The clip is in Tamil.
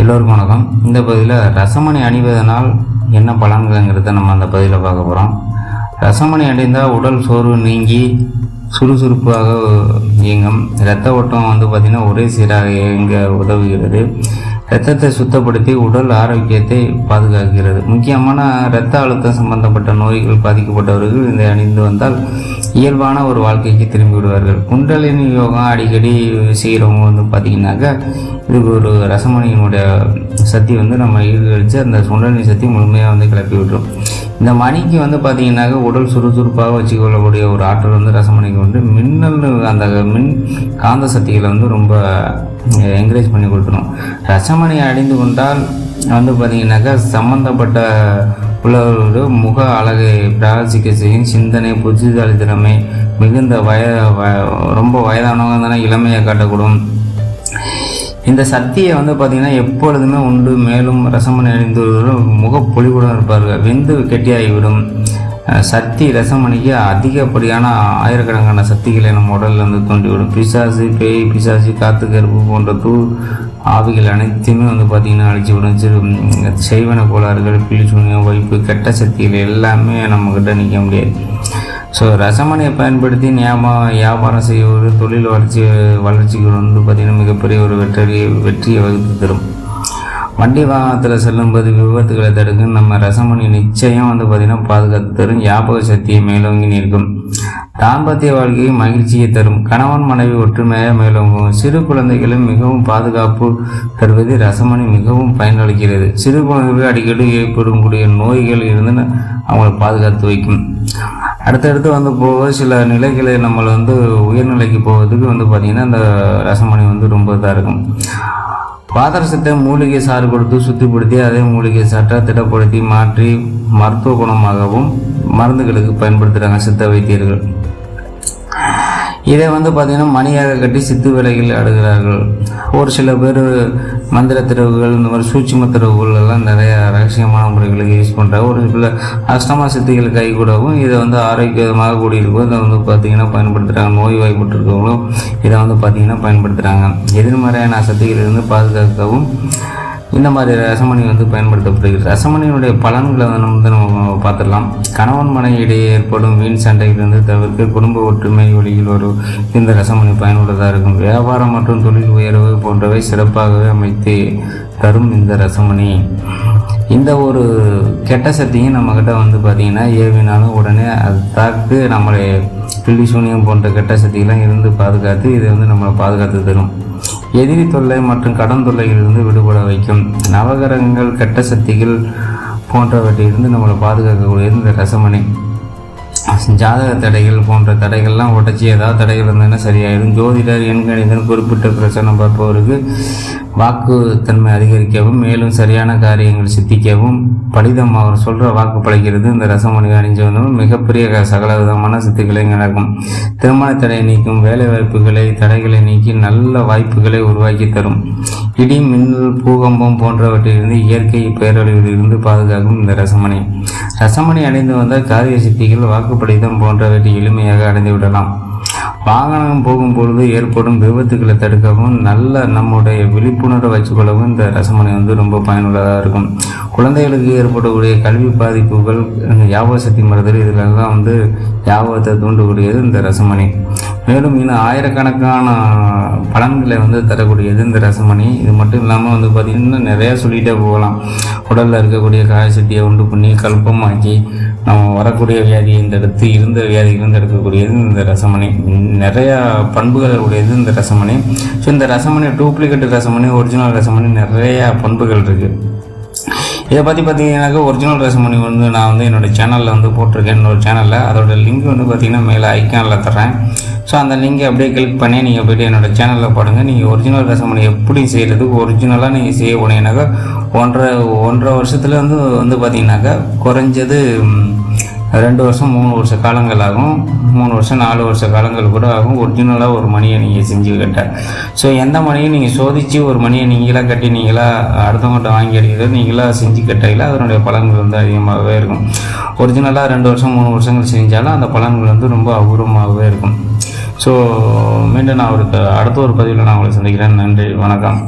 எல்லோருக்கும் வணக்கம். இந்த பகுதியில் ரசமணி அணிவதனால் என்ன பலன்கிறத நம்ம அந்த பகுதியில் பார்க்க போகிறோம் ரசமணி அணிந்தால் உடல் சோர்வு நீங்கி சுறுசுறுப்பாக இயங்கும். இரத்த ஓட்டம் வந்து பார்த்திங்கன்னா ஒரே சீராக இயங்க உதவுகிறது. இரத்தத்தை சுத்தப்படுத்தி உடல் ஆரோக்கியத்தை பாதுகாக்கிறது. முக்கியமான இரத்த அழுத்தம் சம்பந்தப்பட்ட நோய்கள் பாதிக்கப்பட்டவர்கள் இதை அணிந்து வந்தால் இயல்பான ஒரு வாழ்க்கைக்கு திரும்பி விடுவார்கள். குண்டலினி யோகம் அடிக்கடி செய்கிறவங்க வந்து பார்த்திங்கனாக்கா இதுக்கு ஒரு ரசமணியினுடைய சக்தி வந்து நம்ம ஈடுகழித்து அந்த குண்டலினி சக்தி முழுமையாக வந்து கிளப்பி விட்டுரும். இந்த மணிக்கு வந்து பார்த்திங்கனாக்கா உடல் சுறுசுறுப்பாக வச்சுக்கொள்ளக்கூடிய ஒரு ஆற்றல் வந்து ரசமணிக்கு உண்டு. மின்னல் அந்த மின் காந்த சக்திகளை வந்து ரொம்ப என்கரேஜ் பண்ணி கொடுத்துரும். ரசமணி அடைந்து கொண்டால் வந்து பார்த்தீங்கன்னாக்கா சம்மந்தப்பட்ட உள்ளவர்களோட முக அழகை பிராசிக்க செய்யும் சிந்தனை புத்திசாலி திறமை மிகுந்த வய வ- ரொம்ப வயதானவங்க தானே இளமையை காட்டக்கூடும். இந்த சக்தியை வந்து பார்த்திங்கன்னா எப்பொழுதுமே உண்டு மேலும் ரசமணி அணிந்தவர்களும் முகப்பொலிவுடன் இருப்பார்கள். வெந்து கெட்டியாகிவிடும். சக்தி ரசமணிக்கு அதிகப்படியான ஆயிரக்கணக்கான சக்திகளை நம்ம உடலில் வந்து தூண்டிவிடும். பிசாசு பேய் பிசாசு காத்து கருப்பு போன்ற தூ ஆவிகள் அனைத்தையுமே வந்து பார்த்திங்கன்னா அழிச்சு விடும் சிறு செய்வன கோளாறுகள் பிழிச்சுணியம் வைப்பு கெட்ட சக்திகள் எல்லாமே நம்மக்கிட்ட நிற்க முடியாது. ஸோ ரசமணியை பயன்படுத்தி ஞாபகம் வியாபாரம் செய்வது தொழில் வளர்ச்சி வளர்ச்சிக்கு வந்து பார்த்திங்கன்னா மிகப்பெரிய ஒரு வெற்றி வெற்றியை வகுத்து தரும். வண்டி வாகனத்தில் செல்லும்போது விபத்துகளை தடுக்கும். நம்ம ரசமணி நிச்சயம் வந்து பார்த்திங்கன்னா பாதுகாத்து தரும். ஞாபக சக்தியை மேலோங்கி நிற்கும். தாம்பத்திய வாழ்க்கையை மகிழ்ச்சியை தரும். கணவன் மனைவி ஒற்றுமையாக மேலோங்கும். சிறு குழந்தைகளும் மிகவும் பாதுகாப்பு தருவது ரசமணி மிகவும் பயனளிக்கிறது. சிறு குழந்தைகள் அடிக்கடி ஏற்படக்கூடிய நோய்கள் இருந்து அவங்களை பாதுகாத்து வைக்கும். அடுத்தடுத்து வந்து போக சில நிலைகளை நம்மளை வந்து உயர்நிலைக்கு போவதுக்கு வந்து பார்த்திங்கன்னா அந்த ரசமணி வந்து ரொம்ப இதாக இருக்கும். பாதரசத்தை மூலிகை சாறு கொடுத்து சுத்திப்படுத்தி அதே மூலிகை சாற்றை திடப்படுத்தி மாற்றி மருத்துவ குணமாகவும் மருந்துகளுக்கு பயன்படுத்துகிறாங்க சித்த வைத்தியர்கள். இதை வந்து பார்த்திங்கன்னா மணியாக கட்டி சித்து வேலைகள் ஆடுகிறார்கள் ஒரு சில பேர் மந்திர திறவுகள் இந்த மாதிரி சூட்சும திறவுகள் எல்லாம் நிறைய ரகசியமான முறைகளுக்கு யூஸ் பண்ணுறாங்க ஒரு சில அஷ்டமா சித்திகள் கை கூடவும் இதை வந்து ஆரோக்கியமாக கூடியிருக்கும். இதை வந்து பார்த்திங்கன்னா பயன்படுத்துகிறாங்க நோய் வாய்ப்பட்டிருக்கவங்களும் இதை வந்து பார்த்திங்கன்னா பயன்படுத்துகிறாங்க எதிர்மறையான சக்திகளிலிருந்து பாதுகாக்கவும் இந்த மாதிரி ரசமணி வந்து பயன்படுத்தப்படுகிறது ரசமணியினுடைய பலன்களை வந்து நம்ம வந்து நம்ம பார்த்துடலாம். கணவன் மனையிடையே ஏற்படும் வீண் சண்டையிலிருந்து தவிர்க்க குடும்ப ஒற்றுமை வழியில் ஒரு இந்த ரசமணி பயனுள்ளதாக இருக்கும். வியாபாரம் மற்றும் தொழில் உயர்வு போன்றவை சிறப்பாகவே அமைத்து தரும் இந்த ரசமணி. இந்த ஒரு கெட்ட சக்தியும் நம்மக்கிட்ட வந்து பார்த்திங்கன்னா ஏவினாலும் உடனே அது தாக்கு நம்மளை பில்லி சூனியம் போன்ற கெட்ட சக்தியெல்லாம் இருந்து பாதுகாத்து இதை வந்து நம்மளை பாதுகாத்து தரும். எதிரி தொல்லை மற்றும் கடன் தொல்லைகளிலிருந்து விடுபட வைக்கும். நவகிரகங்கள் கெட்ட சக்திகள் போன்றவற்றிலிருந்து நம்மளை பாதுகாக்கக்கூடியது இந்த ரசமணி. ஜாதக தடைகள் போன்ற தடைகள்லாம் உடச்சி ஏதாவது தடைகள் இருந்ததுன்னா சரியாயிடும். ஜோதிடர் எண்கணிதன் குறிப்பிட்ட பிரச்சனை பார்ப்பவருக்கு வாக்குத்தன்மை அதிகரிக்கவும் மேலும் சரியான காரியங்கள் சித்திக்கவும் பலிதம் அவர் சொல்கிற வாக்கு பழிக்கிறது இந்த ரசமணி அணிஞ்சு வந்தவங்க மிகப்பெரிய சகல விதமான சித்துக்களை நடக்கும். திருமண தடை நீக்கும் வேலை வாய்ப்புகளை தடைகளை நீக்கி நல்ல வாய்ப்புகளை உருவாக்கி தரும். இடி மின்னல் பூகம்பம் போன்றவற்றிலிருந்து இயற்கை பேரழிவிலிருந்து பாதுகாக்கும் இந்த ரசமணி. ரசமணி அடைந்து வந்தால் காரிய சித்திகள் வாக்கு வாக்குப்படிதம் போன்றவற்றை எளிமையாக அடைந்து விடலாம். வாகனம் போகும் பொழுது ஏற்படும் விபத்துக்களை தடுக்கவும் நல்ல நம்முடைய விழிப்புணர்வை வச்சுக்கொள்ளவும் இந்த ரசமணி வந்து ரொம்ப பயனுள்ளதாக இருக்கும். குழந்தைகளுக்கு ஏற்படக்கூடிய கல்வி பாதிப்புகள் ஞாபக சக்தி மருந்தல் இதிலெல்லாம் வந்து ஞாபகத்தை தூண்டக்கூடியது இந்த ரசமணி. மேலும் இன்னும் ஆயிரக்கணக்கான பலன்களை வந்து தரக்கூடியது இந்த ரசமணி. இது மட்டும் இல்லாமல் வந்து பார்த்திங்கன்னா நிறையா சொல்லிகிட்டே போகலாம். உடலில் இருக்கக்கூடிய காயசக்தியை உண்டு பண்ணி கல்பமாக்கி நம்ம வரக்கூடிய வியாதியை இந்த எடுத்து இருந்த வியாதியிலிருந்து எடுக்கக்கூடியது இந்த ரசமணி. நிறையா பண்புகள் உடையது இந்த ரசமணி. ஸோ இந்த ரசமணி டூப்ளிகேட் ரசமணி ஒரிஜினல் ரசமணி நிறையா பண்புகள் இருக்குது இதை பற்றி பார்த்தீங்கன்னாக்கா ஒரிஜினல் ரசமணி வந்து நான் வந்து என்னோடய சேனலில் வந்து போட்டிருக்கேன். என்னோட சேனலில் அதோட லிங்க் வந்து பார்த்திங்கன்னா மேலே ஐக்கானில் தரேன் ஸோ அந்த லிங்கை அப்படியே கிளிக் பண்ணி நீங்கள் போய்ட்டு என்னோட சேனலில் பாருங்க நீங்கள் ஒரிஜினல் ரசமணி எப்படி செய்கிறதுக்கு ஒரிஜினலாக நீங்கள் செய்ய போனீங்கன்னாக்கா ஒன்றரை ஒன்றரை வருஷத்துல வந்து வந்து பார்த்தீங்கன்னாக்கா குறைஞ்சது ரெண்டு வருஷம் மூணு வருஷ காலங்கள் ஆகும் மூணு வருஷம் நாலு வருஷ காலங்கள் கூட ஆகும். ஒரிஜினலாக ஒரு மணியை நீங்கள் செஞ்சு கட்ட ஸோ எந்த மணியும் நீங்கள் சோதித்து ஒரு மணியை நீங்களாக கட்டி நீங்களாக அடுத்தவங்கள்ட்ட வாங்கி அடிக்கிறது நீங்களாக செஞ்சு கட்டையில் அதனுடைய பலன்கள் வந்து அதிகமாகவே இருக்கும். ஒரிஜினலாக ரெண்டு வருஷம் மூணு வருஷங்கள் செஞ்சாலும் அந்த பலன்கள் வந்து ரொம்ப அபூர்வமாகவே இருக்கும். ஸோ மீண்டும் நான் அவருக்கு அடுத்த ஒரு பதிவில் நான் உங்களை சந்திக்கிறேன். நன்றி வணக்கம்.